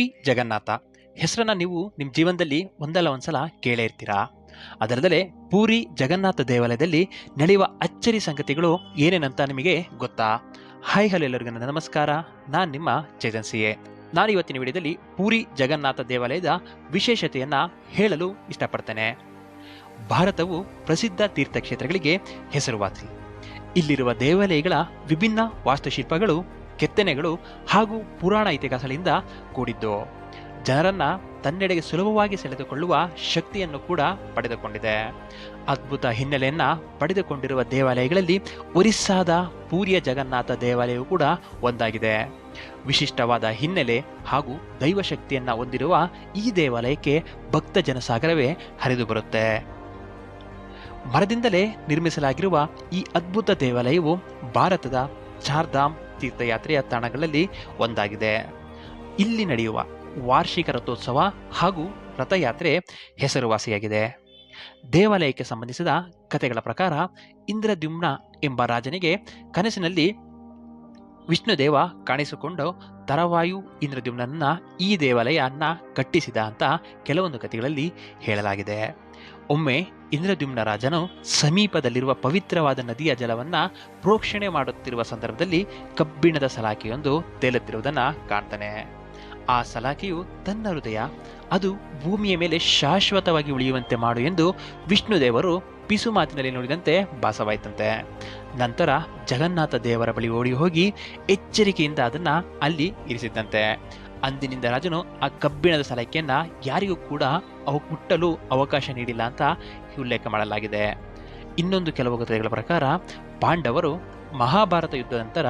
ಜಗನ್ನಾಥ. ಹೆಸರನ್ನ ನೀವು ನಿಮ್ಮ ಜೀವನದಲ್ಲಿ ಒಂದಲ್ಲ ಒಂದ್ಸಲ ಕೇಳೇ ಇರ್ತೀರಾ? ಅದರದಲ್ಲೇ ಪೂರಿ ಜಗನ್ನಾಥ ದೇವಾಲಯದಲ್ಲಿ ನಡೆಯುವ ಅಚ್ಚರಿ ಸಂಗತಿಗಳು ಏನೇನಂತ ನಿಮಗೆ ಗೊತ್ತಾ? ಹಾಯ್ ಹಲೋ ಎಲ್ಲರಿಗೂ ನಮಸ್ಕಾರ. ನಾನು ನಿಮ್ಮ ಚೇತನ್ ನಾನು ಇವತ್ತಿನ ವಿಡಿಯೋದಲ್ಲಿ ಪೂರಿ ಜಗನ್ನಾಥ ದೇವಾಲಯದ ವಿಶೇಷತೆಯನ್ನ ಹೇಳಲು ಇಷ್ಟಪಡ್ತೇನೆ. ಭಾರತವು ಪ್ರಸಿದ್ಧ ತೀರ್ಥಕ್ಷೇತ್ರಗಳಿಗೆ ಹೆಸರುವಾಸಿ. ಇಲ್ಲಿರುವ ದೇವಾಲಯಗಳ ವಿಭಿನ್ನ ವಾಸ್ತುಶಿಲ್ಪಗಳು ಕೆತ್ತನೆಗಳು ಹಾಗೂ ಪುರಾಣ ಇತಿಹಾಸಗಳಿಂದ ಕೂಡಿದ್ದು. ಜನರನ್ನ ತನ್ನೆಡೆಗೆ ಸುಲಭವಾಗಿ ಸೆಳೆದುಕೊಳ್ಳುವ ಶಕ್ತಿಯನ್ನು ಕೂಡ ಪಡೆದುಕೊಂಡಿದೆ. ಅದ್ಭುತ ಹಿನ್ನೆಲೆಯನ್ನ ಪಡೆದುಕೊಂಡಿರುವ ದೇವಾಲಯಗಳಲ್ಲಿ ಒರಿಸ್ಸಾದ ಪೂರಿಯ ಜಗನ್ನಾಥ ದೇವಾಲಯವು ಕೂಡ ಒಂದಾಗಿದೆ. ವಿಶಿಷ್ಟವಾದ ಹಿನ್ನೆಲೆ ಹಾಗೂ ದೈವಶಕ್ತಿಯನ್ನ ಹೊಂದಿರುವ ಈ ದೇವಾಲಯಕ್ಕೆ ಭಕ್ತ ಜನಸಾಗರವೇ ಹರಿದು ಬರುತ್ತೆ. ಮರದಿಂದಲೇ ನಿರ್ಮಿಸಲಾಗಿರುವ ಈ ಅದ್ಭುತ ದೇವಾಲಯವು ಭಾರತದ ಚಾರ್ಧಾಮ್ ತೀರ್ಥಯಾತ್ರೆಯ ತಾಣಗಳಲ್ಲಿ ಒಂದಾಗಿದೆ. ಇಲ್ಲಿ ನಡೆಯುವ ವಾರ್ಷಿಕ ರಥೋತ್ಸವ ಹಾಗೂ ರಥಯಾತ್ರೆ ಹೆಸರುವಾಸಿಯಾಗಿದೆ. ದೇವಾಲಯಕ್ಕೆ ಸಂಬಂಧಿಸಿದ ಕಥೆಗಳ ಪ್ರಕಾರ ಇಂದ್ರದ್ಯುಮ್ನ ಎಂಬ ರಾಜನಿಗೆ ಕನಸಿನಲ್ಲಿ ವಿಷ್ಣುದೇವ ಕಾಣಿಸಿಕೊಂಡು, ತರವಾಯು ಇಂದ್ರದ್ಯುಮ್ನನ್ನ ಈ ದೇವಾಲಯನ್ನ ಕಟ್ಟಿಸಿದ ಅಂತ ಕೆಲವೊಂದು ಕಥೆಗಳಲ್ಲಿ ಹೇಳಲಾಗಿದೆ. ಒಮ್ಮೆ ಇಂದ್ರದ್ಯುಮ್ನ ರಾಜನು ಸಮೀಪದಲ್ಲಿರುವ ಪವಿತ್ರವಾದ ನದಿಯ ಜಲವನ್ನ ಪ್ರೋಕ್ಷಣೆ ಮಾಡುತ್ತಿರುವ ಸಂದರ್ಭದಲ್ಲಿ ಕಬ್ಬಿಣದ ಸಲಾಕೆಯೊಂದು ತೇಲುತ್ತಿರುವುದನ್ನ ಕಾಣ್ತಾನೆ. ಆ ಸಲಾಕೆಯು ತನ್ನ ಹೃದಯ, ಅದು ಭೂಮಿಯ ಮೇಲೆ ಶಾಶ್ವತವಾಗಿ ಉಳಿಯುವಂತೆ ಮಾಡು ಎಂದು ವಿಷ್ಣುದೇವರು ಪಿಸು ಮಾತಿನಲ್ಲಿ ನುಡಿದಂತೆ ಭಾಸವಾಯಿತಂತೆ. ನಂತರ ಜಗನ್ನಾಥ ದೇವರ ಬಳಿ ಓಡಿ ಹೋಗಿ ಎಚ್ಚರಿಕೆಯಿಂದ ಅದನ್ನ ಅಲ್ಲಿ ಇರಿಸಿದ್ದಂತೆ. ಅಂದಿನಿಂದ ರಾಜನು ಆ ಕಬ್ಬಿಣದ ಸಲಾಕೆಯನ್ನ ಯಾರಿಗೂ ಕೂಡ ಅವು ಮುಟ್ಟಲು ಅವಕಾಶ ನೀಡಿಲ್ಲ ಅಂತ ಉಲ್ಲೇಖ ಮಾಡಲಾಗಿದೆ. ಇನ್ನೊಂದು ಕೆಲವು ಕಥೆಗಳ ಪ್ರಕಾರ, ಪಾಂಡವರು ಮಹಾಭಾರತ ಯುದ್ಧದ ನಂತರ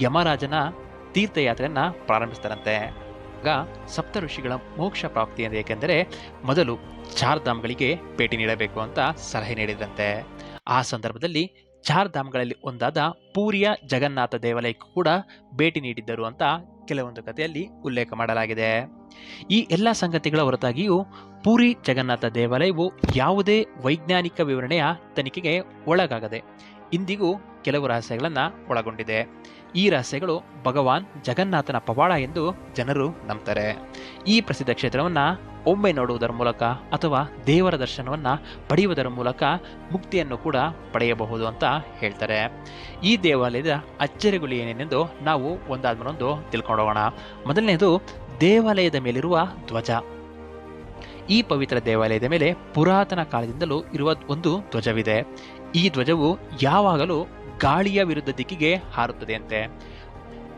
ಯಮರಾಜನ ತೀರ್ಥಯಾತ್ರೆಯನ್ನು ಪ್ರಾರಂಭಿಸ್ತಾರಂತೆ. ಆಗ ಸಪ್ತ ಋಷಿಗಳ ಮೋಕ್ಷ ಪ್ರಾಪ್ತಿ ಅಂದರೆ ಏಕೆಂದರೆ, ಮೊದಲು ಚಾರ್ಧಾಮ್ಗಳಿಗೆ ಭೇಟಿ ನೀಡಬೇಕು ಅಂತ ಸಲಹೆ ನೀಡಿದಂತೆ ಆ ಸಂದರ್ಭದಲ್ಲಿ ಚಾರ್ಧಾಮ್ಗಳಲ್ಲಿ ಒಂದಾದ ಪೂರಿಯ ಜಗನ್ನಾಥ ದೇವಾಲಯಕ್ಕೂ ಕೂಡ ಭೇಟಿ ನೀಡಿದ್ದರು ಅಂತ ಕೆಲವೊಂದು ಕಥೆಯಲ್ಲಿ ಉಲ್ಲೇಖ ಮಾಡಲಾಗಿದೆ. ಈ ಎಲ್ಲ ಸಂಗತಿಗಳ ಹೊರತಾಗಿಯೂ ಪೂರಿ ಜಗನ್ನಾಥ ದೇವಾಲಯವು ಯಾವುದೇ ವೈಜ್ಞಾನಿಕ ವಿವರಣೆಯ ತನಿಖೆಗೆ ಒಳಗಾಗದೆ ಇಂದಿಗೂ ಕೆಲವು ರಹಸ್ಯಗಳನ್ನು ಒಳಗೊಂಡಿದೆ. ಈ ರಹಸ್ಯಗಳು ಭಗವಾನ್ ಜಗನ್ನಾಥನ ಪವಾಡ ಎಂದು ಜನರು ನಂಬ್ತಾರೆ. ಈ ಪ್ರಸಿದ್ಧ ಕ್ಷೇತ್ರವನ್ನ ಒಮ್ಮೆ ನೋಡುವುದರ ಮೂಲಕ ಅಥವಾ ದೇವರ ದರ್ಶನವನ್ನ ಪಡೆಯುವುದರ ಮೂಲಕ ಮುಕ್ತಿಯನ್ನು ಕೂಡ ಪಡೆಯಬಹುದು ಅಂತ ಹೇಳ್ತಾರೆ. ಈ ದೇವಾಲಯದ ಅಚ್ಚರಿಗಳು ಏನೇನೆಂದು ನಾವು ಒಂದಾದ್ಮೇಲೊಂದು ತಿಳ್ಕೊಂಡೋಗೋಣ. ಮೊದಲನೇದು, ದೇವಾಲಯದ ಮೇಲಿರುವ ಧ್ವಜ. ಈ ಪವಿತ್ರ ದೇವಾಲಯದ ಮೇಲೆ ಪುರಾತನ ಕಾಲದಿಂದಲೂ ಇರುವ ಒಂದು ಧ್ವಜವಿದೆ. ಈ ಧ್ವಜವು ಯಾವಾಗಲೂ ಗಾಳಿಯ ವಿರುದ್ಧ ದಿಕ್ಕಿಗೆ ಹಾರುತ್ತದೆಯಂತೆ.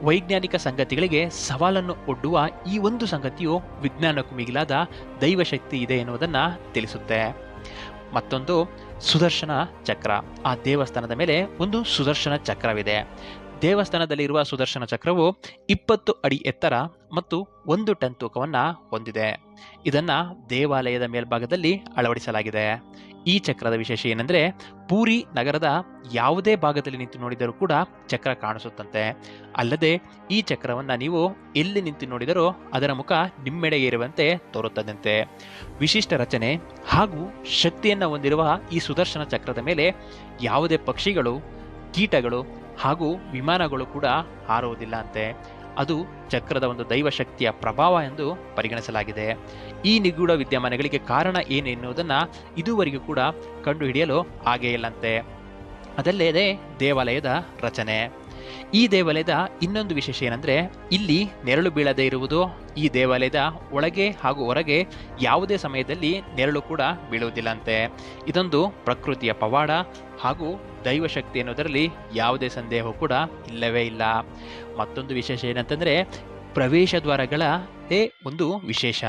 ವೈಜ್ಞಾನಿಕ ಸಂಗತಿಗಳಿಗೆ ಸವಾಲನ್ನು ಒಡ್ಡುವ ಈ ಒಂದು ಸಂಗತಿಯು ವಿಜ್ಞಾನಕ್ಕೂ ಮಿಗಿಲಾದ ದೈವಶಕ್ತಿ ಇದೆ ಎನ್ನುವುದನ್ನು ತಿಳಿಸುತ್ತೆ. ಮತ್ತೊಂದು ಸುದರ್ಶನ ಚಕ್ರ. ಆ ದೇವಸ್ಥಾನದ ಮೇಲೆ ಒಂದು ಸುದರ್ಶನ ಚಕ್ರವಿದೆ. ದೇವಸ್ಥಾನದಲ್ಲಿರುವ ಸುದರ್ಶನ ಚಕ್ರವು ಇಪ್ಪತ್ತು ಅಡಿ ಎತ್ತರ ಮತ್ತು ಒಂದು ಟನ್ ತೂಕವನ್ನು ಹೊಂದಿದೆ. ಇದನ್ನು ದೇವಾಲಯದ ಮೇಲ್ಭಾಗದಲ್ಲಿ ಅಳವಡಿಸಲಾಗಿದೆ. ಈ ಚಕ್ರದ ವಿಶೇಷ ಏನೆಂದರೆ, ಪೂರಿ ನಗರದ ಯಾವುದೇ ಭಾಗದಲ್ಲಿ ನಿಂತು ನೋಡಿದರೂ ಕೂಡ ಚಕ್ರ ಕಾಣಿಸುತ್ತಂತೆ. ಅಲ್ಲದೆ, ಈ ಚಕ್ರವನ್ನ ನೀವು ಎಲ್ಲಿ ನಿಂತು ನೋಡಿದರೂ ಅದರ ಮುಖ ನಿಮ್ಮೆಡೆಗೆ ಇರುವಂತೆ ತೋರುತ್ತದಂತೆ. ವಿಶಿಷ್ಟ ರಚನೆ ಹಾಗೂ ಶಕ್ತಿಯನ್ನು ಹೊಂದಿರುವ ಈ ಸುದರ್ಶನ ಚಕ್ರದ ಮೇಲೆ ಯಾವುದೇ ಪಕ್ಷಿಗಳು, ಕೀಟಗಳು ಹಾಗೂ ವಿಮಾನಗಳು ಕೂಡ ಹಾರುವುದಿಲ್ಲ ಅಂತೆ ಅದು ಚಕ್ರದ ಒಂದು ದೈವಶಕ್ತಿಯ ಪ್ರಭಾವ ಎಂದು ಪರಿಗಣಿಸಲಾಗಿದೆ. ಈ ನಿಗೂಢ ವಿದ್ಯಮಾನಗಳಿಗೆ ಕಾರಣ ಏನು ಎನ್ನುವುದನ್ನು ಇದುವರೆಗೂ ಕೂಡ ಕಂಡುಹಿಡಿಯಲು ಆಗೇ ಇಲ್ಲಂತೆ. ಅದಲ್ಲದೆ ದೇವಾಲಯದ ರಚನೆ. ಈ ದೇವಾಲಯದ ಇನ್ನೊಂದು ವಿಶೇಷ ಏನಂದರೆ, ಇಲ್ಲಿ ನೆರಳು ಬೀಳದೇ ಇರುವುದು ಈ ದೇವಾಲಯದ ಒಳಗೆ ಹಾಗೂ ಹೊರಗೆ ಯಾವುದೇ ಸಮಯದಲ್ಲಿ ನೆರಳು ಕೂಡ ಬೀಳುವುದಿಲ್ಲಂತೆ. ಇದೊಂದು ಪ್ರಕೃತಿಯ ಪವಾಡ ಹಾಗೂ ದೈವಶಕ್ತಿ ಎನ್ನುವುದರಲ್ಲಿ ಯಾವುದೇ ಸಂದೇಹ ಕೂಡ ಇಲ್ಲವೇ ಇಲ್ಲ. ಮತ್ತೊಂದು ವಿಶೇಷ ಏನಂತಂದರೆ ಪ್ರವೇಶ ದ್ವಾರಗಳ ಒಂದು ವಿಶೇಷ.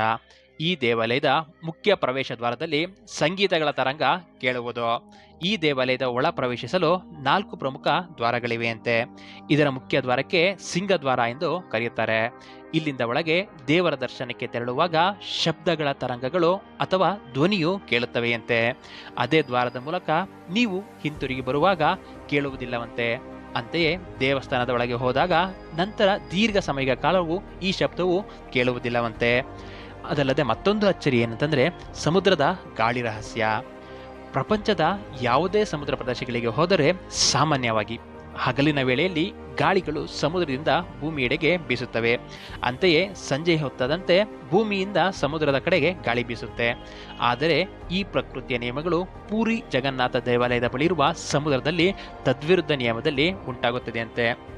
ಈ ದೇವಾಲಯದ ಮುಖ್ಯ ಪ್ರವೇಶ ದ್ವಾರದಲ್ಲಿ ಸಂಗೀತಗಳ ತರಂಗ ಕೇಳುವುದು. ಈ ದೇವಾಲಯದ ಒಳ ಪ್ರವೇಶಿಸಲು ನಾಲ್ಕು ಪ್ರಮುಖ ದ್ವಾರಗಳಿವೆಯಂತೆ. ಇದರ ಮುಖ್ಯ ದ್ವಾರಕ್ಕೆ ಸಿಂಗದ್ವಾರ ಎಂದು ಕರೆಯುತ್ತಾರೆ. ಇಲ್ಲಿಂದ ಒಳಗೆ ದೇವರ ದರ್ಶನಕ್ಕೆ ತೆರಳುವಾಗ ಶಬ್ದಗಳ ತರಂಗಗಳು ಅಥವಾ ಧ್ವನಿಯು ಕೇಳುತ್ತವೆಯಂತೆ. ಅದೇ ದ್ವಾರದ ಮೂಲಕ ನೀವು ಹಿಂತಿರುಗಿ ಬರುವಾಗ ಕೇಳುವುದಿಲ್ಲವಂತೆ. ಅಂತೆಯೇ ದೇವಸ್ಥಾನದ ಒಳಗೆ ಹೋದಾಗ ನಂತರ ದೀರ್ಘ ಸಮಯದ ಕಾಲವು ಈ ಶಬ್ದವು ಕೇಳುವುದಿಲ್ಲವಂತೆ. ಅದಲ್ಲದೆ ಮತ್ತೊಂದು ಅಚ್ಚರಿ ಏನಂತಂದರೆ ಸಮುದ್ರದ ಗಾಳಿ ರಹಸ್ಯ. ಪ್ರಪಂಚದ ಯಾವುದೇ ಸಮುದ್ರ ಪ್ರದೇಶಗಳಿಗೆ ಹೋದರೆ ಸಾಮಾನ್ಯವಾಗಿ ಹಗಲಿನ ವೇಳೆಯಲ್ಲಿ ಗಾಳಿಗಳು ಸಮುದ್ರದಿಂದ ಭೂಮಿಯೆಡೆಗೆ ಬೀಸುತ್ತವೆ. ಅಂತೆಯೇ ಸಂಜೆ ಹೊತ್ತದಂತೆ ಭೂಮಿಯಿಂದ ಸಮುದ್ರದ ಕಡೆಗೆ ಗಾಳಿ ಬೀಸುತ್ತೆ. ಆದರೆ ಈ ಪ್ರಕೃತಿಯ ನಿಯಮಗಳು ಪೂರಿ ಜಗನ್ನಾಥ ದೇವಾಲಯದ ಬಳಿ ಇರುವ ಸಮುದ್ರದಲ್ಲಿ ತದ್ವಿರುದ್ಧ ನಿಯಮದಲ್ಲಿ ಉಂಟಾಗುತ್ತದೆ ಅಂತೆ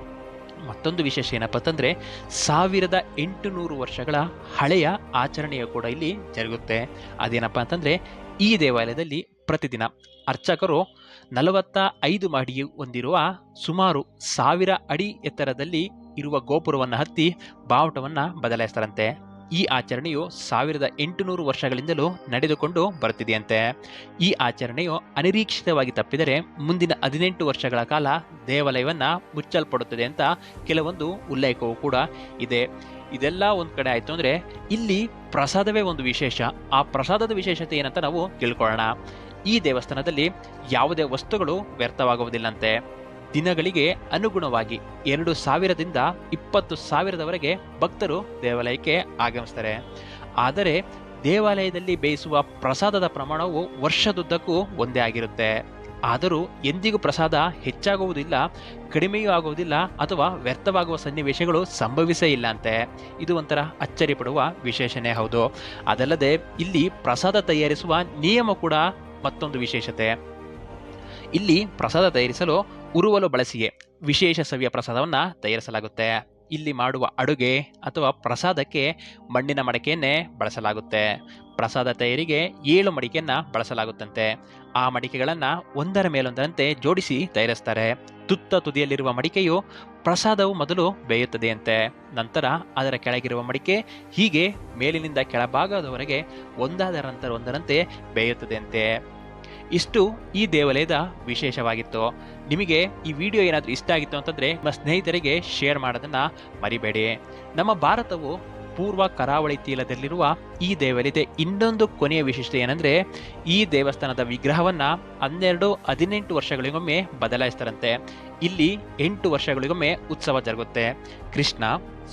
ಮತ್ತೊಂದು ವಿಶೇಷ ಏನಪ್ಪ ಅಂತಂದರೆ ಸಾವಿರದ ಎಂಟುನೂರು ವರ್ಷಗಳ ಹಳೆಯ ಆಚರಣೆಯು ಕೂಡ ಇಲ್ಲಿ ಜರುಗುತ್ತೆ. ಅದೇನಪ್ಪ ಅಂತಂದರೆ ಈ ದೇವಾಲಯದಲ್ಲಿ ಪ್ರತಿದಿನ ಅರ್ಚಕರು ನಲವತ್ತ ಐದು ಮಾಡಿ ಹೊಂದಿರುವ ಸುಮಾರು ಸಾವಿರ ಅಡಿ ಎತ್ತರದಲ್ಲಿ ಇರುವ ಗೋಪುರವನ್ನು ಹತ್ತಿ ಬಾವುಟವನ್ನು ಬದಲಾಯಿಸ್ತಾರಂತೆ. ಈ ಆಚರಣೆಯು ಸಾವಿರದ ಎಂಟುನೂರು ವರ್ಷಗಳಿಂದಲೂ ನಡೆದುಕೊಂಡು ಬರುತ್ತಿದೆಯಂತೆ. ಈ ಆಚರಣೆಯು ಅನಿರೀಕ್ಷಿತವಾಗಿ ತಪ್ಪಿದರೆ ಮುಂದಿನ ಹದಿನೆಂಟು ವರ್ಷಗಳ ಕಾಲ ದೇವಾಲಯವನ್ನು ಮುಚ್ಚಲ್ಪಡುತ್ತದೆ ಅಂತ ಕೆಲವೊಂದು ಉಲ್ಲೇಖವೂ ಕೂಡ ಇದೆ. ಇದೆಲ್ಲ ಒಂದು ಕಡೆ ಆಯಿತು ಅಂದರೆ ಇಲ್ಲಿ ಪ್ರಸಾದವೇ ಒಂದು ವಿಶೇಷ. ಆ ಪ್ರಸಾದದ ವಿಶೇಷತೆ ಏನಂತ ನಾವು ತಿಳ್ಕೊಳ್ಳೋಣ. ಈ ದೇವಸ್ಥಾನದಲ್ಲಿ ಯಾವುದೇ ವಸ್ತುಗಳು ವ್ಯರ್ಥವಾಗುವುದಿಲ್ಲಂತೆ. ದಿನಗಳಿಗೆ ಅನುಗುಣವಾಗಿ ಎರಡು ಸಾವಿರದಿಂದ ಇಪ್ಪತ್ತು ಸಾವಿರದವರೆಗೆ ಭಕ್ತರು ದೇವಾಲಯಕ್ಕೆ ಆಗಮಿಸ್ತಾರೆ. ಆದರೆ ದೇವಾಲಯದಲ್ಲಿ ಬೇಯಿಸುವ ಪ್ರಸಾದದ ಪ್ರಮಾಣವು ವರ್ಷದುದ್ದಕ್ಕೂ ಒಂದೇ ಆಗಿರುತ್ತೆ. ಆದರೂ ಎಂದಿಗೂ ಪ್ರಸಾದ ಹೆಚ್ಚಾಗುವುದಿಲ್ಲ, ಕಡಿಮೆಯೂ ಆಗುವುದಿಲ್ಲ ಅಥವಾ ವ್ಯರ್ಥವಾಗುವ ಸನ್ನಿವೇಶಗಳು ಸಂಭವಿಸೇ ಇಲ್ಲ ಅಂತೆ ಇದು ಒಂಥರ ಅಚ್ಚರಿ ಪಡುವ ವಿಶೇಷನೇ ಹೌದು. ಅದಲ್ಲದೆ ಇಲ್ಲಿ ಪ್ರಸಾದ ತಯಾರಿಸುವ ನಿಯಮ ಕೂಡ ಮತ್ತೊಂದು ವಿಶೇಷತೆ. ಇಲ್ಲಿ ಪ್ರಸಾದ ತಯಾರಿಸಲು ಉರುವಲು ಬಳಸಿಯೇ ವಿಶೇಷ ಸವಿಯ ಪ್ರಸಾದವನ್ನು ತಯಾರಿಸಲಾಗುತ್ತೆ. ಇಲ್ಲಿ ಮಾಡುವ ಅಡುಗೆ ಅಥವಾ ಪ್ರಸಾದಕ್ಕೆ ಮಣ್ಣಿನ ಮಡಿಕೆಯನ್ನೇ ಬಳಸಲಾಗುತ್ತೆ. ಪ್ರಸಾದ ತಯಾರಿಗೆ ಏಳು ಮಡಿಕೆಯನ್ನು ಬಳಸಲಾಗುತ್ತಂತೆ. ಆ ಮಡಿಕೆಗಳನ್ನು ಒಂದರ ಮೇಲೊಂದರಂತೆ ಜೋಡಿಸಿ ತಯಾರಿಸ್ತಾರೆ. ತುತ್ತ ತುದಿಯಲ್ಲಿರುವ ಮಡಿಕೆಯು ಪ್ರಸಾದವು ಮೊದಲು ಬೇಯುತ್ತದೆಯಂತೆ. ನಂತರ ಅದರ ಕೆಳಗಿರುವ ಮಡಿಕೆ ಹೀಗೆ ಮೇಲಿನಿಂದ ಕೆಳಭಾಗದವರೆಗೆ ಒಂದಾದ ನಂತರ ಒಂದರಂತೆ ಬೇಯುತ್ತದೆಯಂತೆ. ಇಷ್ಟು ಈ ದೇವಾಲಯದ ವಿಶೇಷವಾಗಿತ್ತು. ನಿಮಗೆ ಈ ವಿಡಿಯೋ ಏನಾದರೂ ಇಷ್ಟ ಆಗಿತ್ತು ಅಂತಂದರೆ ನಿಮ್ಮ ಸ್ನೇಹಿತರಿಗೆ ಶೇರ್ ಮಾಡೋದನ್ನು ಮರಿಬೇಡಿ. ನಮ್ಮ ಭಾರತವು ಪೂರ್ವ ಕರಾವಳಿ ತೀರದಲ್ಲಿರುವ ಈ ದೇವಾಲಯದ ಇನ್ನೊಂದು ಕೊನೆಯ ವಿಶಿಷ್ಟತೆ ಏನಂದ್ರೆ, ಈ ದೇವಸ್ಥಾನದ ವಿಗ್ರಹವನ್ನ ಹನ್ನೆರಡು ಹದಿನೆಂಟು ವರ್ಷಗಳಿಗೊಮ್ಮೆ ಬದಲಾಯಿಸ್ತಾರಂತೆ. ಇಲ್ಲಿ ಎಂಟು ವರ್ಷಗಳಿಗೊಮ್ಮೆ ಉತ್ಸವ ಜರುಗುತ್ತೆ. ಕೃಷ್ಣ,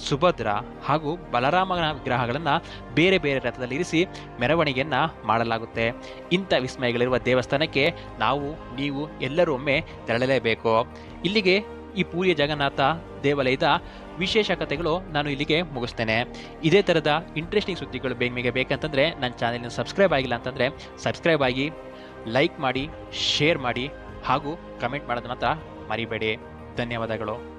ಸುಭದ್ರ ಹಾಗೂ ಬಲರಾಮನ ವಿಗ್ರಹಗಳನ್ನು ಬೇರೆ ಬೇರೆ ರಥದಲ್ಲಿ ಇರಿಸಿ ಮೆರವಣಿಗೆಯನ್ನ ಮಾಡಲಾಗುತ್ತೆ. ಇಂಥ ವಿಸ್ಮಯಗಳಿರುವ ದೇವಸ್ಥಾನಕ್ಕೆ ನಾವು, ನೀವು ಎಲ್ಲರೂ ಒಮ್ಮೆ ತೆರಳಲೇಬೇಕು. ಇಲ್ಲಿಗೆ ಈ ಪೂರಿಯ ಜಗನ್ನಾಥ ದೇವಾಲಯದ ವಿಶೇಷ ಕಥೆಗಳು ನಾನು ಇಲ್ಲಿಗೆ ಮುಗಿಸ್ತೇನೆ. ಇದೇ ಥರದ ಇಂಟ್ರೆಸ್ಟಿಂಗ್ ಸುದ್ದಿಗಳು ಬೇಗ ಬೇಕಂತಂದರೆ ನನ್ನ ಚಾನೆಲ್ನ ಸಬ್ಸ್ಕ್ರೈಬ್ ಆಗಿಲ್ಲ ಅಂತಂದರೆ ಸಬ್ಸ್ಕ್ರೈಬ್ ಆಗಿ ಲೈಕ್ ಮಾಡಿ ಶೇರ್ ಮಾಡಿ ಹಾಗೂ ಕಮೆಂಟ್ ಮಾಡೋದನ್ನ ಮರಿಬೇಡಿ. ಧನ್ಯವಾದಗಳು.